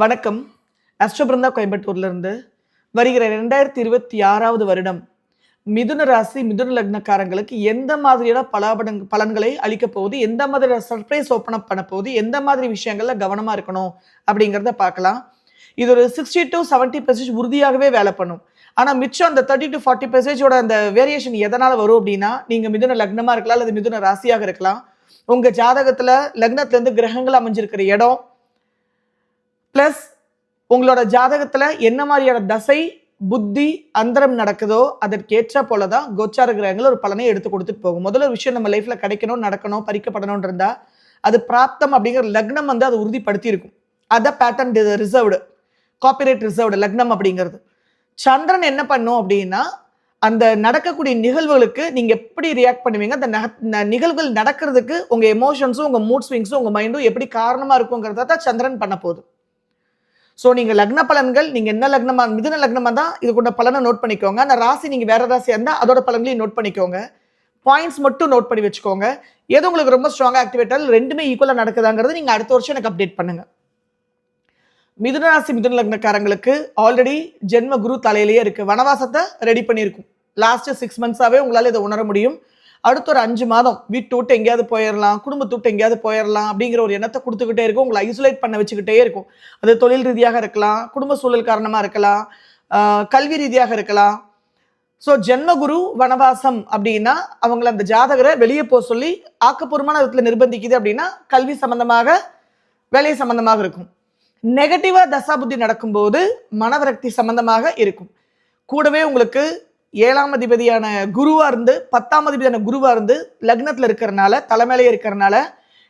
வணக்கம். அஸ்ட்ரோபிருந்தா கோயம்புத்தூர்லேருந்து வருகிற ரெண்டாயிரத்தி இருபத்தி ஆறாவது வருடம் மிதுன ராசி மிதுன லக்னக்காரங்களுக்கு எந்த மாதிரியான பலாபலன் பலன்களை அளிக்க போகுது? எந்த மாதிரி சர்ப்ரைஸ் ஓப்பன் அப் பண்ண போகுது? எந்த மாதிரி விஷயங்களில் கவனமாக இருக்கணும்? அப்படிங்கிறத பார்க்கலாம். இது ஒரு சிக்ஸ்டி டு செவன்ட்டி பர்சன்டேஜ் உறுதியாகவே வேலை பண்ணும். ஆனால் மிச்சம் அந்த தேர்ட்டி டு ஃபார்ட்டி பெர்சன்டேஜோட அந்த வேரியேஷன் எதனால் வரும் அப்படின்னா நீங்கள் மிதுன லக்னமாக இருக்கலாம் அல்லது மிதுன ராசியாக இருக்கலாம். உங்கள் ஜாதகத்தில் லக்னத்துலேருந்து கிரகங்கள் அமைஞ்சிருக்கிற இடம் ப்ளஸ் உங்களோட ஜாதகத்தில் என்ன மாதிரியான தசை புத்தி அந்தரம் நடக்குதோ அதற்கேற்ற போல தான் கோச்சார கிரகங்கள் ஒரு பலனை எடுத்து கொடுத்துட்டு போகும். முதல்ல ஒரு விஷயம் நம்ம லைஃப்பில் கிடைக்கணும் நடக்கணும் பறிக்கப்படணும் இருந்தால் அது பிராப்தம் அப்படிங்கிற லக்னம் வந்து அது உறுதிப்படுத்தி இருக்கும் அத பேட்டர்ன் ரிசர்வ்டு காப்பிரைட் ரிசர்வ்டு லக்னம் அப்படிங்கிறது. சந்திரன் என்ன பண்ணும் அப்படின்னா அந்த நடக்கக்கூடிய நிகழ்வுகளுக்கு நீங்கள் எப்படி ரியாக்ட் பண்ணுவீங்க? அந்த ந- நிகழ்வுகள் நடக்கிறதுக்கு உங்கள் எமோஷன்ஸும் உங்கள் மூட் ஸ்விங்ஸும் உங்கள் மைண்டும் எப்படி காரணமாக இருக்குங்கிறத தான் சந்திரன் பண்ண போகுது. ஸோ நீங்கள் லக்ன பலன்கள் நீங்கள் என்ன லக்னமா மிதுன லக்னமாக தான் இதுக்குள்ள பலனை நோட் பண்ணிக்கோங்க. அந்த ராசி நீங்கள் வேற ராசியாக இருந்தால் அதோட பலன்களையும் நோட் பண்ணிக்கோங்க. பாயிண்ட்ஸ் மட்டும் நோட் பண்ணி வச்சுக்கோங்க. எது உங்களுக்கு ரொம்ப ஸ்ட்ராங்காக ஆக்டிவேட்டால் ரெண்டுமே ஈக்குவலாக நடக்குதாங்கிறது நீங்கள் அடுத்த வருஷம் எனக்கு அப்டேட் பண்ணுங்க. மிதுன ராசி மிதுன லக்னக்காரங்களுக்கு ஆல்ரெடி ஜென்ம குரு தலையிலேயே இருக்கு. வனவாசத்தை ரெடி பண்ணியிருக்கும். லாஸ்ட் சிக்ஸ் மந்த்ஸாகவே உங்களால் இதை உணர முடியும். அடுத்த ஒரு அஞ்சு மாதம் வீட்டு விட்டு எங்கேயாவது போயிடலாம் குடும்பத்தை விட்டு எங்கேயாவது போயிடலாம் அப்படிங்கிற ஒரு எண்ணத்தை கொடுத்துக்கிட்டே இருக்கும். உங்களை ஐசோலேட் பண்ண வச்சுக்கிட்டே இருக்கும். அது தொழில் ரீதியாக இருக்கலாம் குடும்ப சூழல் காரணமாக இருக்கலாம் கல்வி ரீதியாக இருக்கலாம். ஸோ ஜென்மகுரு வனவாசம் அப்படின்னா அவங்கள அந்த ஜாதகரை வெளியே போக சொல்லி ஆக்கப்பூர்வமான விதத்தில் நிர்பந்திக்குது அப்படின்னா கல்வி சம்பந்தமாக வேலை சம்பந்தமாக இருக்கும். நெகட்டிவாக தசாபுத்தி நடக்கும்போது மனவிரக்தி சம்பந்தமாக இருக்கும். கூடவே உங்களுக்கு ஏழாம் அதிபதியான குருவாக இருந்து பத்தாம் அதிபதியான குருவாக இருந்து லக்னத்தில் இருக்கிறனால தலைமையிலே இருக்கிறனால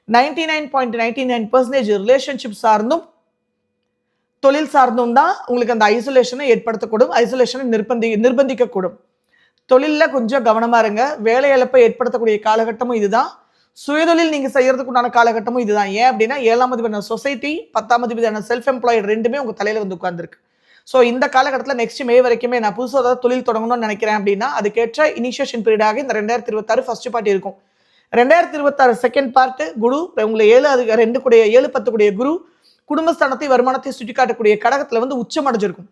ninety nine point ninety nine percentage relationship சார்ந்தும் தொழில் சார்ந்தும் தான் உங்களுக்கு அந்த ஐசோலேஷனை ஏற்படுத்தக்கூடும் ஐசோலேஷனை நிர்பந்தி நிர்பந்திக்கக்கூடும். தொழிலில் கொஞ்சம் கவனமா இருங்க. வேலை இழப்பை ஏற்படுத்தக்கூடிய காலகட்டமும் இதுதான். சுயதொழில் நீங்கள் செய்யறதுக்கு உண்டான காலகட்டமும் இதுதான். ஏன் அப்படின்னா ஏழாம் அதிபதியான சொசைட்டி பத்தாம் அதிபதியான செல்ஃப் எம்ப்ளாய்டு ரெண்டுமே உங்கள் தலையில் வந்து உட்காந்துருக்கு ஸோ இந்த காலகட்டத்தில் நெக்ஸ்ட் மே வரைக்குமே நான் புதுசாக ஏதாவது தொழில் தொடங்கணும்னு நினைக்கிறேன் அப்படின்னா அதுக்கேற்ற இனிஷியேஷன் பீரியடாக இந்த ரெண்டாயிரத்தி இருபத்தாறு ஃபர்ஸ்ட் பார்ட்டி இருக்கும். ரெண்டாயிரத்தி இருபத்தாறு செகண்ட் பார்ட்டு குரு உங்களை ஏழு அது ரெண்டு கூடிய ஏழு பத்து கூடிய குரு குடும்பஸ்தானத்தை வருமானத்தை சுட்டி காட்டக்கூடிய கடகத்தில் வந்து உச்சம் அடைஞ்சிருக்கும்.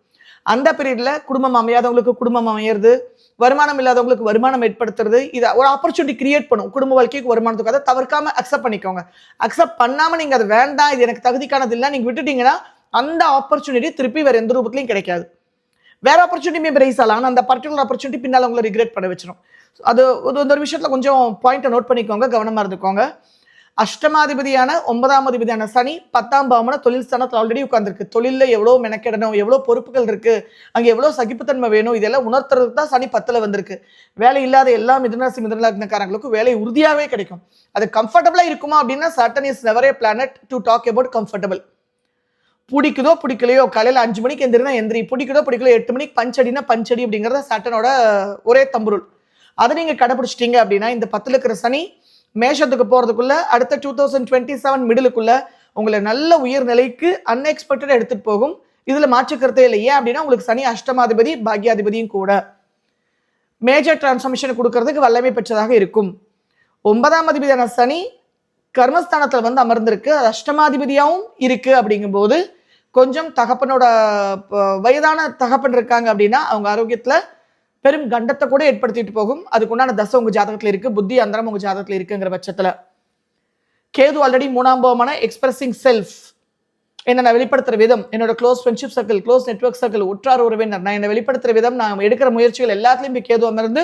அந்த பீரியடில் குடும்பம் அமையாதவங்களுக்கு குடும்பம் அமையிறது வருமானம் இல்லாதவங்களுக்கு வருமானம் ஏற்படுத்துறது இதை ஒரு ஆப்பர்ச்சுனிட்டி கிரியேட் பண்ணும். குடும்ப வாழ்க்கைக்கு வருமானத்துக்கு அதை தவிர்க்காம அக்செப்ட் பண்ணிக்கோங்க. அக்செப்ட் பண்ணாமல் நீங்கள் அது வேண்டாம் இது எனக்கு தகுதிக்கானது இல்லை நீங்கள் விட்டுட்டீங்கன்னா அந்த ஆப்பர்ச்சுனிட்டி திருப்பி வேற எந்த ரூபத்துலையும் கிடைக்காது. வேற ஆப்பர்ச்சுனிட்டி ரைஸ் ஆகலாம். ஆனால் அந்த பர்டிகுலர் ஆப்பர்ச்சுனிட்டி பின்னால் உங்களை ரிக்ரெட் பண்ண வச்சிடும் அது ஒரு ஒரு விஷயத்தில் கொஞ்சம் பாயிண்ட்டை நோட் பண்ணிக்கோங்க. கவனமாக இருந்துக்கோங்க. அஷ்டமாதிபதியான ஒன்பதாம் அதிபதியான சனி பத்தாம் பாவமான தொழில் ஸ்தானத்தில் ஆல்ரெடி உட்காந்துருக்கு தொழிலில் எவ்வளோ மெனக்கெடணும் எவ்வளோ பொறுப்புகள் இருக்குது அங்கே எவ்வளோ சகிப்புத்தன்மை வேணும் இதெல்லாம் உணர்த்துறதுக்கு தான் சனி பத்தில் வந்திருக்கு. வேலை இல்லாத எல்லா மிதனராசி மிதனலக்னக்காரங்களுக்கும் வேலை உறுதியாகவே கிடைக்கும். அது கம்ஃபர்டபுளாக இருக்குமா அப்படின்னா Saturn is never a planet to talk about comfortable பிடிக்குதோ பிடிக்கலையோ காலையில் அஞ்சு மணிக்கு எந்திரினா எந்திரி. பிடிக்குதோ பிடிக்கலையோ எட்டு மணிக்கு பஞ்சடினா பஞ்சடி அப்படிங்கிறத சட்டனோட ஒரே தம்புருள். அதை நீங்கள் கடைபிடிச்சிட்டீங்க அப்படின்னா இந்த பத்தில் இருக்கிற சனி மேஷத்துக்கு போகிறதுக்குள்ள அடுத்த டூ தௌசண்ட் டுவெண்ட்டி செவன் மிடிலுக்குள்ள உங்களை நல்ல உயர்நிலைக்கு அன்எக்ஸ்பெக்டடாக எடுத்துகிட்டு போகும். இதில் மாற்றுக்கிறதே இல்லை. ஏன் அப்படின்னா உங்களுக்கு சனி அஷ்டமாதிபதி பாக்யாதிபதியும் கூட. மேஜர் டிரான்ஸ்ஃபர்மேஷன் கொடுக்கறதுக்கு வல்லமை பெற்றதாக இருக்கும். ஒன்பதாம் அதிபதியான சனி கர்மஸ்தானத்தில் வந்து அமர்ந்திருக்கு. அது அஷ்டமாதிபதியாகவும் இருக்குது அப்படிங்கும்போது கொஞ்சம் தகப்பனோட வயதான தகப்பன் இருக்காங்க அப்படின்னா அவங்க ஆரோக்கியத்தில் பெரும் கண்டத்தை கூட ஏற்படுத்திட்டு போகும். அதுக்குண்டான தசை உங்கள் ஜாதகத்தில் இருக்குது புத்தி அந்தரம் உங்கள் ஜாதகத்தில் இருக்குங்கிற பட்சத்தில். கேது ஆல்ரெடி மூணாம் பாவமான எக்ஸ்பிரஸிங் செல்ஃப் என்ன நான் வெளிப்படுத்துகிற விதம் என்னோட close friendship circle close network circle உற்றார் உறவினர். நான் என்னை வெளிப்படுத்துகிற விதம் நான் எடுக்கிற முயற்சிகள் எல்லாத்துலேயும் போய் கேது அமர்ந்து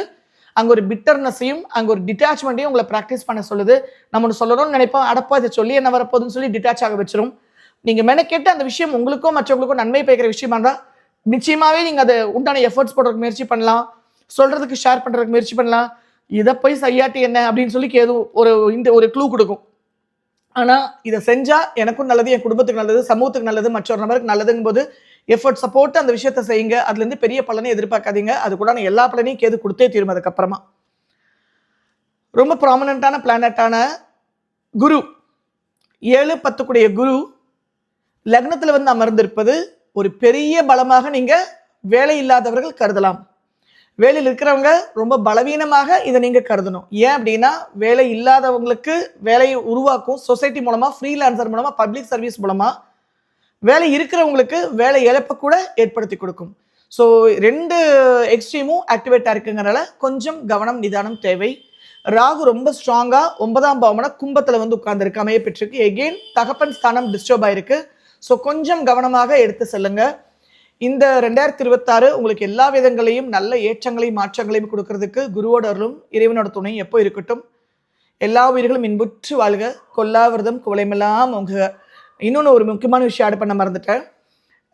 அங்கே ஒரு பிட்டர்னஸையும் அங்கே ஒரு டிட்டாச்மெண்ட்டையும் உங்களை ப்ராக்டிஸ் பண்ண சொல்லுது. நம்ம ஒன்று சொல்லணும்னு நினைப்போம் அடப்பா இதை சொல்லி என்ன வரப்போகுதுன்னு சொல்லி டிட்டாச் ஆக வச்சிரும். நீங்க மெனக்கெட்டு அந்த விஷயம் உங்களுக்கும் மற்றவங்களுக்கும் நன்மை பயக்கிற விஷயமா இருந்தா நிச்சயமாவே நீங்க அதை உண்டான எஃபர்ட்ஸ் போடுறதுக்கு முயற்சி பண்ணலாம். சொல்றதுக்கு ஷேர் பண்றதுக்கு முயற்சி பண்ணலாம். இதை போய் செய்யாட்டி என்ன? அப்படின்னு சொல்லி கேது ஒரு இந்த ஒரு க்ளூ கொடுக்கும். ஆனா இதை செஞ்சா எனக்கும் நல்லது என் குடும்பத்துக்கு நல்லது சமூகத்துக்கு நல்லது மற்றொரு நபருக்கு நல்லதுங்கும் போது எஃபர்ட்ஸை போட்டு அந்த விஷயத்த செய்யுங்க. அதுல இருந்து பெரிய பலனை எதிர்பார்க்காதீங்க. அது கூட எல்லா பலனையும் கேது கொடுத்தே தீரும் அதுக்கப்புறமா. ரொம்ப ப்ராமினண்ட்டான பிளானட்டான குரு. ஏழு பத்துக்குடைய குரு லக்னத்தில் வந்து அமர்ந்திருப்பது ஒரு பெரிய பலமாக நீங்கள் வேலை இல்லாதவர்கள் கருதலாம். வேலையில் இருக்கிறவங்க ரொம்ப பலவீனமாக இதை நீங்கள் கருதணும். ஏன் அப்படின்னா வேலை இல்லாதவங்களுக்கு வேலையை உருவாக்கும் சொசைட்டி மூலமாக ஃப்ரீலான்சர் மூலமாக பப்ளிக் சர்வீஸ் மூலமாக வேலை இருக்கிறவங்களுக்கு வேலை இழப்பை கூட ஏற்படுத்தி கொடுக்கும். ஸோ ரெண்டு எக்ஸ்ட்ரீமும் ஆக்டிவேட்டாக இருக்குங்கிறனால கொஞ்சம் கவனம் நிதானம் தேவை. ராகு ரொம்ப ஸ்ட்ராங்காக ஒன்பதாம் பாவமான கும்பத்தில் வந்து உட்கார்ந்துருக்கு அமைய பெற்றிருக்கு எகெயின் தகப்பன் ஸ்தானம் டிஸ்டர்ப் ஆயிருக்கு. ஸோ கொஞ்சம் கவனமாக எடுத்து செல்லுங்க. இந்த ரெண்டாயிரத்தி இருபத்தாறு உங்களுக்கு எல்லா விதங்களையும் நல்ல ஏற்றங்களையும் மாற்றங்களையும் கொடுக்கறதுக்கு குருவோட அருளும் இறைவனோட துணை எப்போ இருக்கட்டும். எல்லா உயிர்களும் இன்புற்று வாழ்க. கொல்லாவிரதம் குவலைமெல்லாம் உங்க இன்னொன்று ஒரு முக்கியமான விஷயம் ஆட் பண்ண மறந்துட்டேன்.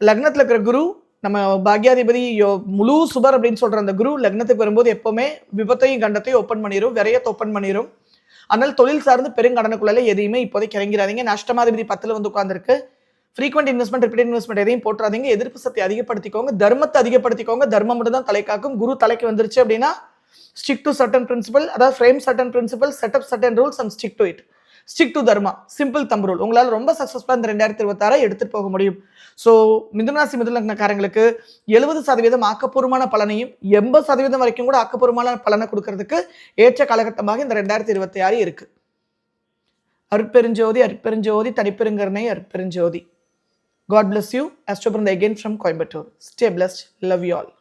லக்னத்தில் இருக்கிற குரு நம்ம பாக்யாதிபதி யோ- முழு சுபர் அப்படின்னு சொல்கிற அந்த குரு லக்னத்துக்கு வரும்போது எப்போவுமே விபத்தையும் கண்டத்தையும் ஓப்பன் பண்ணிடும் விரையத்தை ஓப்பன் பண்ணிடும் அதனால் தொழில் சார்ந்து பெருங்கடனுக்குள்ளே எதையுமே இப்போதைக்கு இறங்கிறாதீங்க நஷ்டமாதிபதி பத்தில் வந்து உட்காந்துருக்கு ஃப்ரீக்வெண்ட் இன்வெஸ்ட்மெண்ட் ரிப்பீட் இன்வெஸ்ட்மெண்ட் எதையும் போட்டுறாதீங்க எதிர்ப்பு சக்தி அதிகப்படுத்திக்கோங்க. தர்மத்தை அதிகப்படுத்திக்கோங்க. தர்மம் மட்டும் தான் தலை காக்கும். குரு தலைக்கு வந்துருச்சு அப்படின்னா ஸ்டிக் டு சர்டன் பிரின்சிபல் அதாவது frame certain principle setup certain rules and stick to it stick to dharma simple thumb rule உங்களால் ரொம்ப சக்ஸஸ்ஃபுல்லாக இந்த ரெண்டாயிரத்தி இருபத்தாறை எடுத்துட்டு போக முடியும். ஸோ மிதுனராசி மிதுனக்காரங்களுக்கு எழுபது சதவீதம் ஆக்கப்பூர்வமான பலனையும் எண்பது சதவீதம் வரைக்கும் கூட ஆக்கப்பூர்வமான பலனை கொடுக்கறதுக்கு ஏற்ற காலகட்டமாக இந்த ரெண்டாயிரத்தி இருபத்தி ஆறு இருக்குது அற்பெருஞ்சோதி அற்பெருஞ்சோதி தனிப்பெருங்கருணை அற்பெருஞ்சோதி God bless you. Astrobrand again from Coimbatore. Stay blessed. Love you all.